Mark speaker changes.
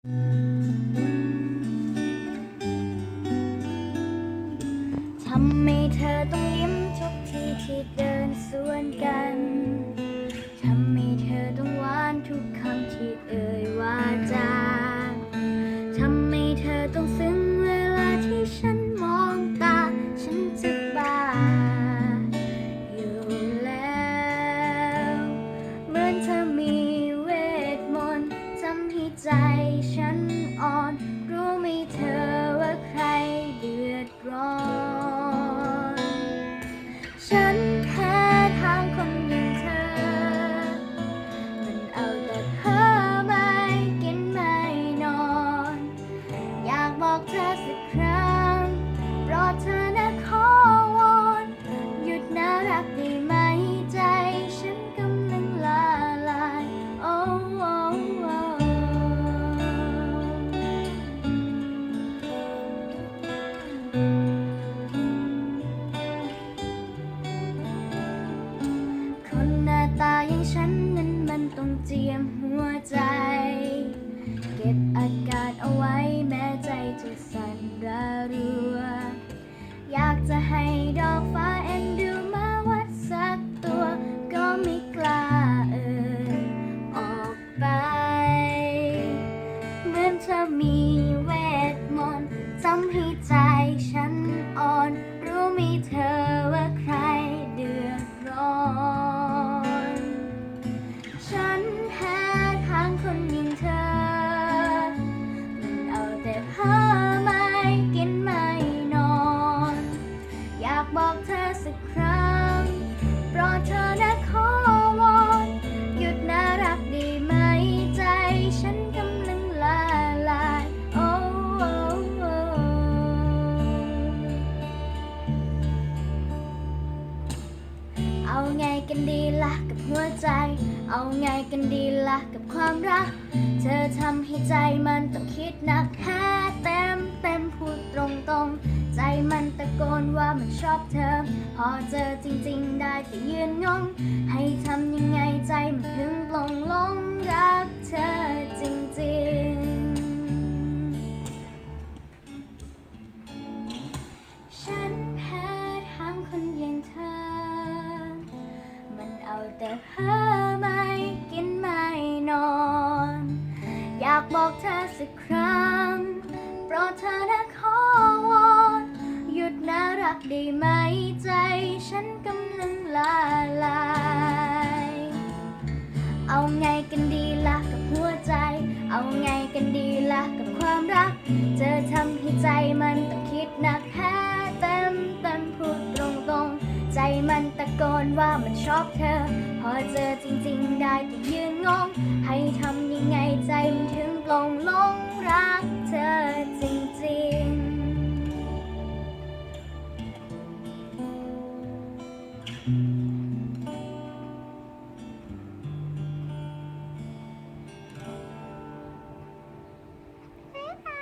Speaker 1: ทำให้เธอต้องยิ้มทุกทีที่เดินสวนกัน ตาอย่างฉันนั้นมันต้องเจียมหัวใจ ไงกันดีล่ะกับหัวใจ เอาไงกันดีล่ะกับความรัก เธอทำให้ใจมันต้องคิดหนักแค่เต็มเต็มพูดตรงตรงใจมันตะโกนว่ามันชอบเธอ พอเจอจริง ๆ ได้แต่ยืนงง ให้ทำยังไง แต่เพ้อไม่กินไม่นอน อยากบอกเธอสักครั้งโปรดเธอนะขอวอนหยุดน่ารักได้ไหมใจฉันกำลังละลายเอาไงกันดีล่ะกับหัวใจ เอาไงกันดีล่ะกับความรักเจอทำให้ใจมันต้องคิดหนักแค่เต็ม มันตะโกนว่ามันชอบเธอ พอเจอจริงๆได้แต่ยืนงง ให้ทำยังไงใจมันถึงปลงลง